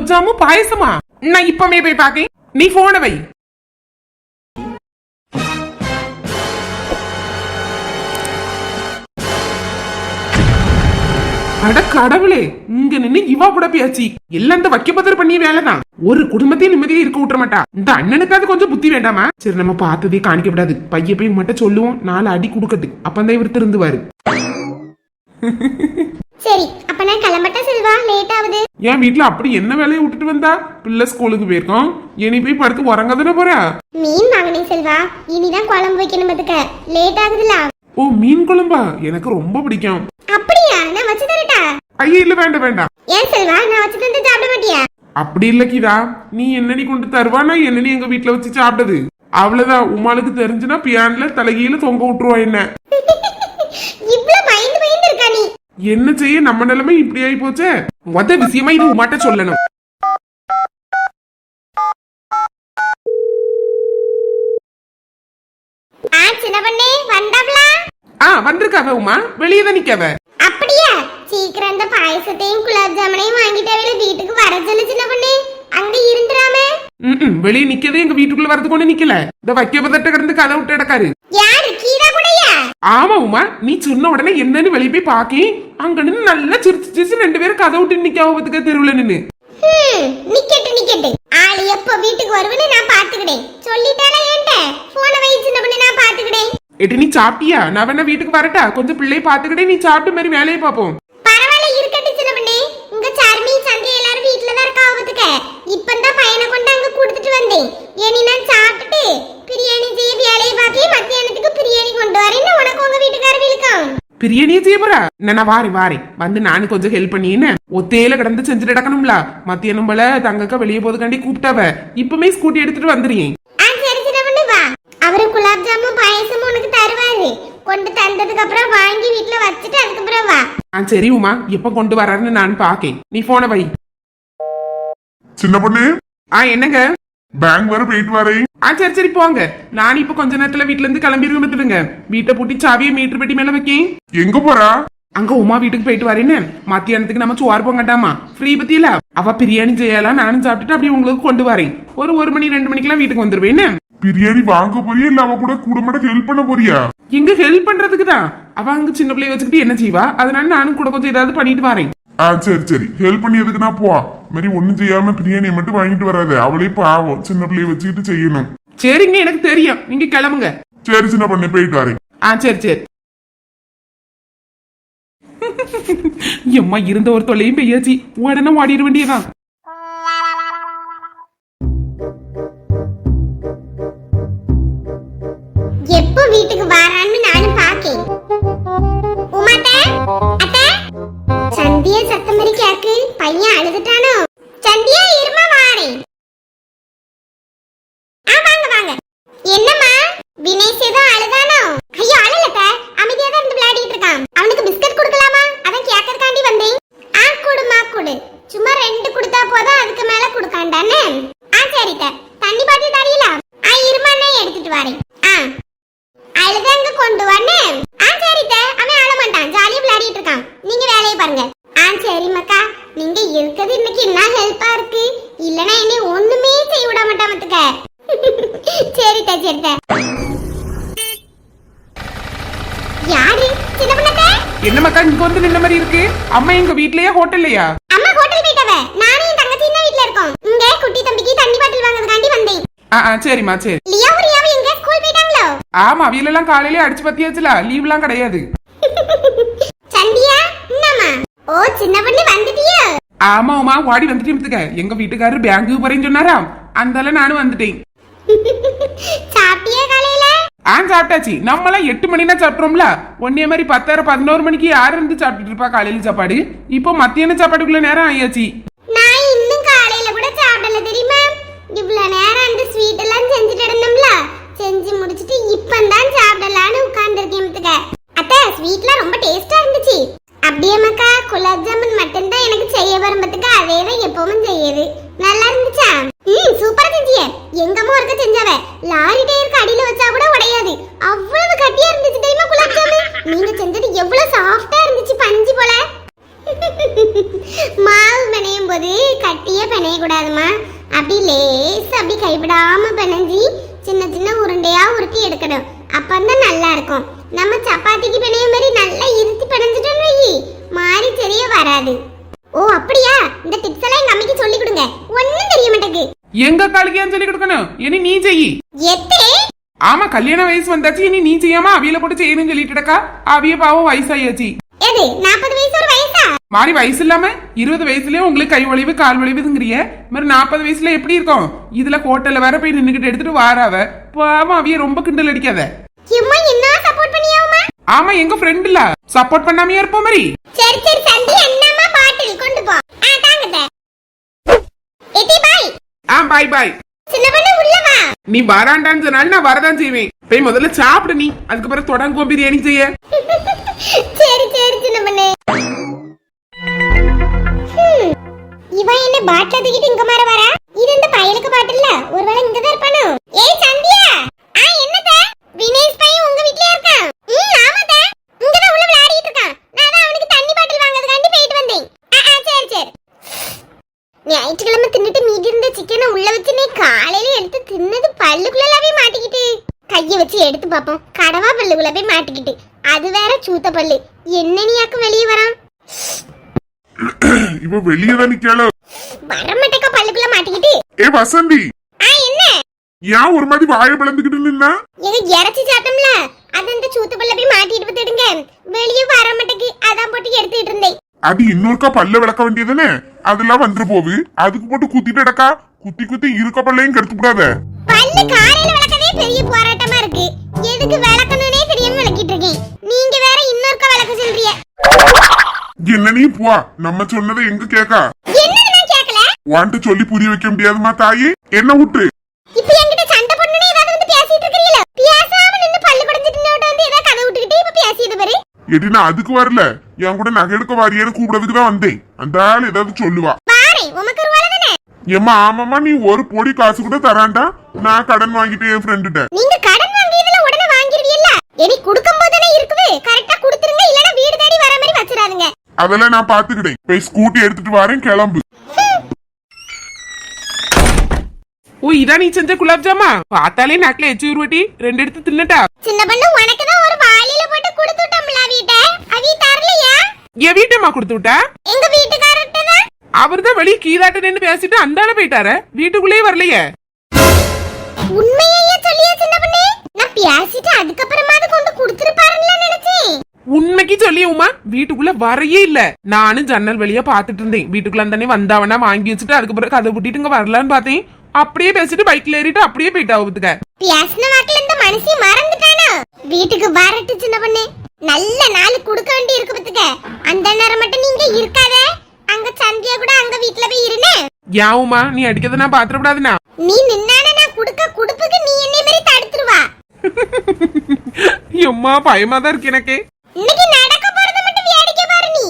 Gulab jam பாயசமா? நான் இப்பமே போய் பாக்கேன் நீ போன வை. அட கடவுளே இங்க நின்னு இவா கூட பேச்சு எல்லாம் இந்த வைக்கப்பதர் பண்ணிய வேலைதான். ஒரு குடும்பத்தையும் நிம்மதியா இருக்க விட்டுற மாட்டா. இந்த அண்ணனுக்காவது கொஞ்சம் புத்தி வேண்டாமா? சரி நம்ம பார்த்ததே காணிக்க விடாது. பைய போய் மட்டும் சொல்லுவோம். நாலு அடி கொடுக்கட்டு. அப்பந்தான் இவர் திருந்துவாரு. சரி அப்ப நான் செல்வா. லேட் ஆகுது. என் வீட்ல அப்படி என்ன வேலையை விட்டுட்டு வந்தா? பிள்ளை ஸ்கூலுக்கு போயிருக்கோம். இனி போய் படுத்து உறங்க தானே போறா? மீன் வாங்கினேன் செல்வா. இனிதான் குழம்பு வைக்கணும் பத்துக்க. லேட் ஆகுதுல. ஓ மீன் குழம்பா? எனக்கு ரொம்ப பிடிக்கும். அப்படியா? நான் வச்சு தரட்டா? ஐயா இல்ல வேண்டாம் வேண்டாம். ஏன் செல்வா? நான் வச்சு தந்து சாப்பிட மாட்டியா? அப்படி இல்ல கீதா. நீ என்னடி கொண்டு தருவா? நான் என்னடி எங்க வீட்ல வச்சு சாப்பிட்டது? அவ்வளவுதான் உமாளுக்கு தெரிஞ்சுனா பியான்ல தலைகீழ தொங்க விட்டுருவா என்ன. இவ்ளோ பயந்து பயந்து இருக்கா நீ? என்ன செய்ய? நம்ம நிலைமை இப்படி ஆயி போச்சே? மொத விஷயமா இது உமாட்ட சொல்லணும். ஆ வந்திருக்காவ உமா. வெளியே தான் நிக்காவ. அப்படியா? சீக்கிரம் இந்த பாயசத்தையும் குலாப் ஜாமுனையும் வாங்கிட்டு வீட்டுக்கு வர சொல்லு சின்ன பண்ணே. அங்க இருந்துராம ம் வெளியே நிக்கதே எங்க வீட்டுக்குள்ள வரது கொண்டு நிக்கல. இந்த வைக்க பதட்ட கிடந்து கதை விட்டு கிடக்காரு. ஆமா உமா. நீ சொன்ன உடனே என்னன்னு வெளியே போய் பாக்கி. அங்க நின்னு நல்லா சிரிச்சு சிரிச்சு ரெண்டு பேரும் கதை விட்டு நிக்காவ பத்துக்க தெருவுல நின்னு. நிக்கட்டு நிக்கட்டு. ஆளு எப்போ வீட்டுக்கு வருவன்னு நான் பாத்துக்கிட்டேன். சொல்லிட்டாளா ஏன்ட்ட? போன வை சின்ன பண்ணே நான் பாத்துக்கிட்டேன். எட்டு நீ சாப்பிட்டியா? நான் வேணா வீட்டுக்கு வரட்டா? கொஞ்சம் பிள்ளைய பாத்துக்கிட்டே நீ சாப்பிட்ட மாதிரி வேலையை பாப்போம் பரவாயில்ல இருக்கட்டும் சின்ன பண்ணே. உங்க சார்மி சந்தை எல்லாரும் வீட்ல தான் இருக்கா ஆபத்துக்க இப்பந்தான் பையனை கொண்டு அங்க கொடுத்துட்டு வந்தேன் இனி நான் சாப்பிட்டுட்டு பிரியாணி செய்ய வேலையை பார்க்கி மத்தியானத்துக்கு பிரியாணி கொண்டு வரேன்னு உனக்கு உங்க வீட்டுக்காரர் விழுக்கம் பிரியாணியே செய்ய போறா. நான் வாரேன் வாரேன் வந்து நானும் கொஞ்சம் ஹெல்ப் பண்ணி என்ன ஒத்தையில கிடந்து செஞ்சுட்டு கிடக்கணும்ல. மத்தியானம் போல தங்கக்கா வெளியே போதுக்காண்டி கூப்பிட்டாவ. இப்பமே ஸ்கூட்டி எடுத்துட்டு வந்துடுறேன் ஆ சரி சின்ன பண்ணு வா. அவரு குலாப் ஜாமுன் பாயசமும் உனக்கு தருவாரு. கொண்டு தந்ததுக்கு அப்புறம் வாங்கி வீட்ல வச்சுட்டு அதுக்கப்புறம் வா. ஆ சரி உமா. எப்ப கொண்டு வராருன்னு நான் பாக்கேன். நீ போன வை. சின்ன பொண்ணு? ஆ என்னங்க? பேங்க் வர போயிட்டு வரேன் ஆ சரி சரி போங்க. நான் இப்ப கொஞ்ச நேரத்துல வீட்ல இருந்து கிளம்பிருக்க விட்டுடுங்க வீட்டை பூட்டி சாவியை மீட்டர் பெட்டி மேல வைக்கேன். எங்க போறா? அங்க உமா வீட்டுக்கு போயிட்டு வரேன்னு. மத்தியானத்துக்கு நம்ம சோறு போங்கட்டாமா? ஃப்ரீ பத்தியில? அவ பிரியாணி செய்யலாம் நானும் சாப்பிட்டுட்டு அப்படியே உங்களுக்கு கொண்டு வரேன். ஒரு ஒரு மணி ரெண்டு மணிக்கெல்லாம் வீட்டுக்கு வந்துருவேன்னு. பிரியாணி வாங்க போறியா இல்ல அவ கூட கூட மட்டும் ஹெல்ப் பண்ண போறியா? இங்க ஹெல்ப் பண்றதுக்கு தான் அவ அங்க சின்ன பிள்ளைய வச்சுக்கிட்டு என்ன செய்வா? அதனால நானும் கூட கொஞ்சம் ஏதாவது பண்ணிட்டு வரேன். ஆ சரி சரி. ஹெல்ப் பண்ணி எதுக்கு நான் போ மாதிரி ஒண்ணும் செய்யாம பிரியாணியை மட்டும் வாங்கிட்டு வராது. அவளே பாவம். சின்ன பிள்ளைய வச்சுக்கிட்டு செய்யணும். சரிங்க எனக்கு தெரியும். நீங்க கிளம்புங்க. சரி சின்ன பொண்ணு போயிட்டு வரேன். ஆ சரி சரி. எம்மா இருந்த ஒரு தொல்லையும் பெய்யாச்சு. உடனே ஓடிட வேண்டியதான் பையன் அழுதுட்டானோ சந்தியா இருமா வாரேன் ஆ வாங்க வாங்க என்னம்மா வினேஷ் ஏதோ அழுதானோ ஐயோ அழலத்த அமைதியா தான் இருந்து விளையாடிட்டு இருக்கான் அவனுக்கு பிஸ்கட் கொடுக்கலாமா அதான் கேட்கறதுக்காண்டி வந்தேன் ஆ கொடுமா கொடு சும்மா ரெண்டு கொடுத்தா போதும் அதுக்கு மேல கொடுக்காண்டானே ஆ சரித்த தண்ணி பாட்டில் தரீல ஆ இருமா நான் எடுத்துட்டு வரேன் ஆ அழுதங்க கொண்டு வானே ஆ சரித்த அவன் அழ மாட்டான் ஜாலியா விளையாடிட்டு இருக்கான் நீங்க வேலையை பாருங்க ஆ சரி மக்கா நீங்க இருக்கிறது இன்னைக்கு என்ன ஹெல்ப்பா இருக்கு இல்லனா என்னை ஒண்ணுமே செய்ய விட மாட்டான் மத்துக்க சரித்த சரித்த யாரு சின்ன பண்ணத்த என்ன மக்கா இங்க வந்து நின்ன மாதிரி இருக்கு. அம்மா எங்க வீட்லயா ஹோட்டல்லையா? அம்மா ஹோட்டல் போயிட்டவ நானும் என் தங்கச்சியும் தான் வீட்ல இருக்கோம். இங்க குட்டி தம்பிக்கு தண்ணி பாட்டில் வாங்குறதுக்காண்டி வந்தேன். ஆ ஆ சரிம்மா சரி. லியாவும் ரியாவும் எங்க? ஸ்கூல் போயிட்டாங்களோ? ஆமா அவியலெல்லாம் காலையிலே அடிச்சு பத்தியாச்சுல. லீவ்லாம் கிடையாது. சந்தியா என்னம்மா ஓ சின்ன பொண்ணு வந்துட்டியோ. ஆமா உமா ஓடி வந்துட்டு எங்க வீட்டுக்காரர் பேங்க்குக்கு போறேன்னு சொன்னாரா அந்தால நானும் வந்துட்டேன். சாப்பிட்டியா ஆ சாப்பிட்டாச்சு. நம்மளாம் எட்டு மணினா சாப்பிட்றோம்ல? ஒன்னே மாதிரி பத்தாயிரம் பதினோரு மணிக்கு யார் இருந்து சாப்பிட்டுட்டு இருப்பா காலையில சாப்பாடு? இப்போ மத்தியான சாப்பாடுக்குள்ள நேரம் ஆயாச்சு. நான் இன்னும் காலையில கூட சாப்பிடல தெரியுமா? இவ்வளவு நேரம் அந்த ஸ்வீட் எல்லாம் செஞ்சுட்டு இருந்தோம்ல. செஞ்சு முடிச்சிட்டு இப்பந்தான் சாப்பிடலான்னு உட்கார்ந்துருக்கேன் மத்துக்க அத்தை ஸ்வீட்லாம் ரொம்ப டேஸ்டா இருந்துச்சு அப்படியே மக்கா குலாப் ஜாமுன் மட்டும் தான் எனக்கு செய்ய வரும்பத்துக்கு அதே தான் எப்பவும் செய்யுது நல்லா இருந்துச்சா ம் சூப்பரா செஞ்சிய எங்கம்மா இருக்க செஞ்சாவ லாரி டயருக்கு அடியில வச்சா கூட உடையாது அவ்வளவு கட்டியா இருந்துச்சு தெரியுமா குலாப் ஜாமுன் நீங்க செஞ்சது எவ்வளவு சாஃப்டா இருந்துச்சு பஞ்சு போல மாவு பிணையும் போது கட்டிய பிணைய கூடாதுமா அப்படி லேசா அப்படி கைவிடாம பிணைஞ்சி சின்ன சின்ன உருண்டையா உருட்டி எடுக்கணும். அப்பந்தான் நல்லா இருக்கும். நம்ம சப்பாத்திக்கு பிணைய மாதிரி நல்லா இருத்தி பிணைஞ்சிட்டோம்னு வை. மாறி தெரிய வராது. ஓ அப்படியா? இந்த டிப்ஸ் எல்லாம் எங்க அம்மைக்கு சொல்லி கொடுங்க. ஒண்ணும் தெரிய மாட்டேங்குது. எங்க காலுக்கு ஏன் சொல்லி கொடுக்கணும்? இனி நீ செய் எத்தே? ஆமா கல்யாண வயசு வந்தாச்சு. இனி நீ செய்யாம அவியல போட்டு செய்யணும்னு சொல்லிட்டுடக்கா அவிய பாவம் வயசாயாச்சு. எது நாற்பது வயசு ஒரு வயசா மாறி வயசு இல்லாம இருபது வயசுலயே உங்களுக்கு கை வலிவு கால் வலிவுதுங்கிறிய மாதிரி நாற்பது வயசுல எப்படி இருக்கும்? இதுல ஹோட்டல்ல வேற போய் நின்னுகிட்டு எடுத்துட்டு வாராவ. பாவம் அவிய ரொம்ப கிண்டல் அடிக்காத. ஆமா எங்க ஃப்ரெண்ட் இல்ல. சப்போர்ட் பண்ணாமையா இருப்போம் மாதிரி சரி சரி சந்தி என்னம்மா பாட்டில் கொண்டு போ. ஆ தாங்க எட்டி பாய். ஆ பாய் பாய். சின்ன பொண்ணு உள்ள வா. நீ வராண்டான்னு சொன்னாலும் நான் வரதான் செய்வேன். போய் முதல்ல சாப்பிடு நீ. அதுக்கப்புறம் தொடங்குவோம் பிரியாணி செய்ய. சரி சரி சின்ன பொண்ணு. இவன் என்ன பாட்டில தூக்கிட்டு இங்க மாற வரா இது இந்த பயலுக்கு பாட்டில்ல. ஒருவேளை இங்க தான் இருப்பானோ? ஏய் சந்தியா! ஆ என்னத வினேஷ் பையன் உங்க வீட்லயே இருக்கான். ம் ஆமாத இங்க தான் உள்ள விளையாடிட்டு இருக்கான். நான் தான் அவனுக்கு தண்ணி பாட்டில் வாங்குறதுக்காண்டி போயிட்டு வந்தேன். ஆ ஆ சரி சரி. ஞாயிற்றுக்கிழமை தின்னுட்டு மீதி இருந்த சிக்கனை உள்ள வச்சு நீ காலையில எடுத்து தின்னது பல்லுக்குள்ள பல்லுக்குள்ளவே மாட்டிக்கிட்டு. கையை வச்சு எடுத்து பார்ப்போம். கடவா பல்லுக்குள்ள போய் மாட்டிக்கிட்டு. அது வேற சூத்த பல்லு. என்ன நீயாக்கு வெளியே வரான்? இவ வெளியே தான் நிக்கல வரமாட்டேக்கா பல்லுக்குள்ள மாட்டிக்கிட்டு. ஏ வசந்தி. ஆ என்ன? ஏன் ஒரு மாதிரி வாயை பிளந்துக்கிட்டு நின்னா? எங்க இறைச்சி சாத்தம்ல அது அந்த சூத்த பல்ல போய் மாட்டிட்டு விட்டுடுங்க வெளியே வர மாட்டேக்கு அதான் போட்டு எடுத்துட்டு இருந்தேன். அது இன்னொருக்கா பல்ல விளக்க வேண்டியதுதானே அதெல்லாம் வந்துரு போகுது. அதுக்கு போட்டு குத்திட்டு அடக்கா குத்தி குத்தி இருக்க பல்லையும் கெடுத்து கூடாத பல்லு காலையில விளக்கவே பெரிய போராட்டமா இருக்கு. எதுக்கு விளக்கணும்னே தெரியாம விளக்கிட்டு இருக்கேன். நீங்க வேற இன்னொருக்கா விளக்க சொல்றீங்க. என்ன நீ போ நம்ம சொன்னதை எங்க கேக்கா? வான்ட்டு சொல்லி புரிய வைக்க முடியாதுமா தாயி. என்ன விட்டு இப்ப என்கிட்ட சண்டை பொண்ணுனே ஏதாவது வந்து பேசிட்டு இருக்கீங்களா பேசாம நின்னு பல்லு குடிஞ்சிட்டு நின்னுட்டு வந்து ஏதாவது கதை விட்டுக்கிட்டு இப்ப பேசியது பாரு. எடி நான் அதுக்கு வரல. என் கூட நகை எடுக்க வாரியன்னு கூப்பிடறதுக்கு தான் வந்தேன். அந்த ஆள் ஏதாவது சொல்லுவா. பாரு உமக்கு ஒரு வேலை தானே? ஏம்மா ஆமாம்மா நீ ஒரு பொடி காசு கூட தரான்டா நான் கடன் வாங்கிட்டு என் ஃப்ரெண்டுட்ட நீங்க கடன் வாங்கியதுல உடனே வாங்கிருவீல்ல? இனி கொடுக்கும் போதுனே இருக்குது. கரெக்டா கொடுத்துருங்க இல்லனா வீடு தேடி வர மாதிரி வச்சிராதுங்க அதெல்லாம் நான் பாத்துக்கிட்டேன் போய் ஸ்கூட்டி எடுத்துட்டு வரேன் கிளம்பு. ஓ இதான் நீ செஞ்ச குலாப் ஜாமா? பார்த்தாலே நாக்கில எச்சி உருவட்டி ரெண்டு எடுத்து தின்னட்டா? சின்ன பொண்ணு உனக்கு தான் ஒரு வாளியில போட்டு கொடுத்துட்டோம்ல வீட்ட. அவி தரலையா? என் வீட்டம்மா கொடுத்து விட்டா? எங்க வீட்டுக்காரர்ட்ட தான். அவர் தான் வெளியே கீதாட்ட நின்று பேசிட்டு அந்தால போயிட்டாரு. வீட்டுக்குள்ளேயே வரலையே. உண்மையையே சொல்லியா சின்ன பொண்ணு? நான் பேசிட்டு அதுக்கப்புறமா அதை கொண்டு கொடுத்துருப்பாருன்னு நினைச்சேன் உண்மைக்கு சொல்லி உமா. வீட்டுக்குள்ள வரையே இல்ல. நானும் ஜன்னல் வழியா பாத்துட்டு இருந்தேன். வீட்டுக்குள்ள அந்தானே வந்தாவனா வாங்கி வச்சுட்டு அதுக்கப்புறம் கதை விட்டிட்டு இங்க வரலான்னு பார்த்தேன். அப்படியே பேசிட்டு பைக்ல ஏறிட்டு அப்படியே போயிட்டா ஒத்துக்க பேசின வாக்குல இந்த மனுஷி மறந்துட்டானா? வீட்டுக்கு வரட்டு சின்ன பொண்ணு. நல்ல நாள் கொடுக்க வேண்டி இருக்கு பத்துக்க அந்த நேரம் மட்டும் நீங்க இருக்காத. அங்க சந்தியா கூட அங்க வீட்ல போய் இருனே உமா நீ அடிக்கிறத நான் பாத்திரப்படாதுனா நீ நின்னான நான் குடுக்க குடுப்புக்கு நீ என்னை மாதிரி தடுத்துருவா. எம்மா பயமா தான் இருக்கு எனக்கு. இன்னைக்கு நடக்க போறத மட்டும் வேடிக்கை பாரு நீ.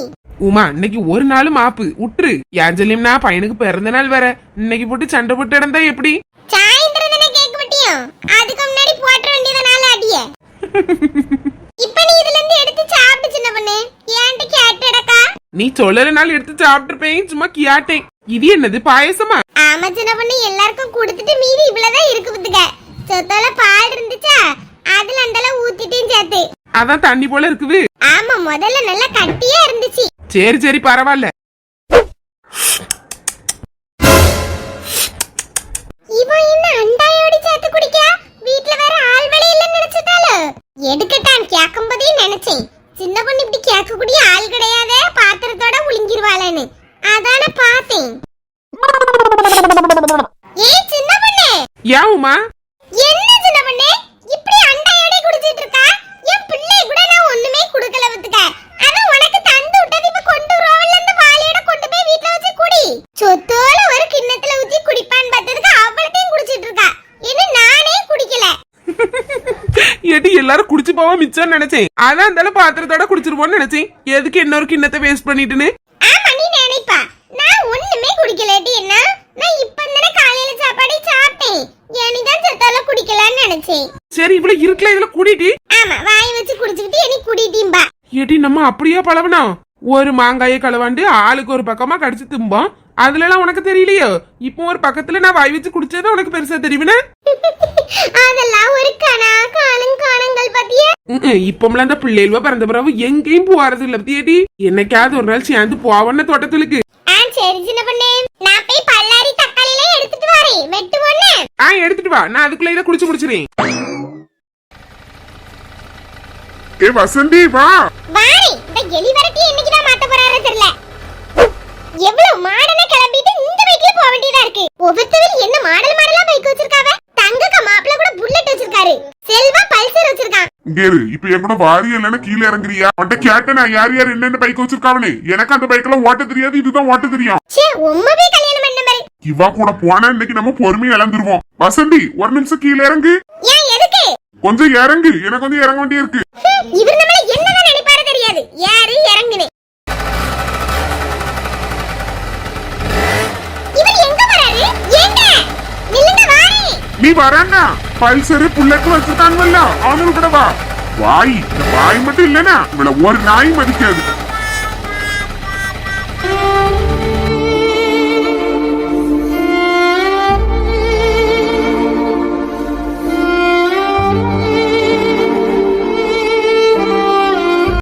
உமா இன்னைக்கு ஒரு நாள் மாப்பு உற்று ஏஞ்சலியம்னா பையனுக்கு பிறந்த நாள் வேற. இன்னைக்கு போட்டு சண்டை போட்டு இடந்தா எப்படி? அதுக்கு முன்னாடி போட்ட வேண்டியதனால அடிய. இப்ப நீ இதுல இருந்து எடுத்து சாப்பிட்டு சின்ன பொண்ணு. ஏன்ட்டு கேட்டடக்கா நீ சொல்லல நாள் எடுத்து சாப்பிட்டுருப்பேன். சும்மா கியாட்டேன் இது என்னது பாயசமா? ஆமா சின்ன பொண்ணு. எல்லாருக்கும் கொடுத்துட்டு மீதி இவ்வளவுதான் இருக்கு பத்துக்க சொத்தால பால் இருந்துச்சா? அதுல அந்தல ஊத்திட்டையும் சேர்த்து. அதான் தண்ணி போல இருக்குது. ஆமா முதல்ல நல்லா கட்டியா இருந்துச்சு. சரி சரி பரவாயில்ல இவன் என்ன அண்டாயோடி சேர்த்து குடிக்கா வீட்ல வேற ஆள் வேலை இல்லைன்னு நினைச்சிட்டாலோ எடுக்கட்டான் கேட்கும் போதே நினைச்சேன். சின்ன பொண்ணு இப்படி கேட்கக்கூடிய ஆள் கிடையாதே பாத்திரத்தோட உளிங்கிருவாளேன்னு. அதான பார்த்தேன். ஏய் சின்ன பொண்ணு! ஏன் உமா என்ன சின்ன பொண்ணு இப்படி அண்டாயோட குடிச்சிட்டு இருக்கா என் பிள்ளை கூட நான் ஒண்ணுமே குடுக்கல வித்துக்க ஆனா உனக்கு தந்து விட்டது இப்ப கொண்டு வருவாங்கல்ல அந்த வாளியோட கொண்டு போய் வீட்ல வச்சு குடி சொத்தோல ஒரு கிண்ணத்துல ஊத்தி குடிப்பான்னு பார்த்ததுக்கு அவளத்தையும் குடிச்சிட்டு இருக்கா என்ன நானே குடிக்கல ஏட்டி எல்லாரும் குடிச்சு போவா மிச்சம் நினைச்சேன். அதான் இருந்தாலும் பாத்திரத்தோட குடிச்சிருவோம்னு நினைச்சேன். எதுக்கு இன்னொரு கிண்ணத்தை வேஸ்ட் பண்ணிட்டுன்னு? ஆமா நீ நினைப்பா. நான் ஒண்ணுமே குடிக்கலடி என்ன? நான் இப்ப தானே காலையில சாப்பாடே சாப்பிட்டேன். ஏனிதான் சொத்தால குடிக்கலாம்னு நினைச்சேன். சரி இவ்வளவு இருக்குல்ல இதுல கூட்டிட்டு ஆமா வாய் வச்சு குடிச்சுக்கிட்டு எனக்கு குடிட்டீம்பா. ஏட்டி நம்ம அப்படியே பழவனா ஒரு மாங்காயை களவாண்டு ஆளுக்கு ஒரு பக்கமா கடிச்சு தும்போம். அதுல எல்லாம் உனக்கு தெரியலையோ? இப்போ ஒரு பக்கத்துல நான் வாய் வச்சு குடிச்சது உனக்கு பெருசா தெரியுமே அதெல்லாம் ஒரு கணா காணும் காணங்கள் பத்திய? இப்பம்லாம் அந்த பிள்ளைகளுவ பிறந்த பிறகு எங்கேயும் போறது இல்ல தேடி என்னைக்காவது ஒரு நாள் சேர்ந்து போவன்னு தோட்டத்துக்கு. ஆ சரி சின்ன பொண்ணு. நான் போய் பல்லாரி தக்காளி எல்லாம் எடுத்துட்டு வரேன். வெட்டு பொண்ணு. ஆ எடுத்துட்டு வா. நான் அதுக்குள்ள இதை குடிச்சு குடிச்சிரேன் ஏ வசந்தி வா. வாரி இந்த எலி வரட்டி என்னைக்கு தான் மாத்த போறாரு தெரியல. எவ்வளவு மாடன கிளம்பிட்டு இந்த பைக்ல போக வேண்டியதா இருக்கு? ஒவ்வொருத்தரும் என்ன மாடல் மாடலா பைக் வச்சிருக்காவ? தங்கக்க மாப்பிள்ள கூட புல்லட் வச்சிருக்காரு. செல்வா பல்சர் வச்சிருக்கான். இங்க இரு இப்ப என் கூட வாரி இல்லைன்னா கீழே இறங்குறியா? உன்ட்ட கேட்டேன் நான் யார் யார் என்னென்ன பைக் வச்சிருக்காவனே எனக்கு அந்த பைக்கெல்லாம் ஓட்ட தெரியாது இதுதான் ஓட்ட தெரியும். ச்சே உம்மா போய் கல்யாணம் பண்ண பாரு இவா கூட போனா இன்னைக்கு நம்ம பொறுமையை இழந்துருவோம். வசந்தி ஒரு நிமிஷம் கீழே இறங்கு. ஏன் எதுக்கு? கொஞ்சம் இறங்கு எனக்கு வந்து இறங்க வேண்டிய இருக்கு இவர் நம்மள என்னதான் நினைப்பாரு தெரியாது. யாரு இறங்குனே இவர் எங்க வராரு ஏங்க நில்லுங்க வாரி நீ வரானா பல்சரு புல்லட் வச்சிருக்காங்கல்ல அவனுக்கு கூட வா. வாய் இந்த வாய் மட்டும் இல்லனா இவ்வளவு ஒரு நாய் மதிக்காது.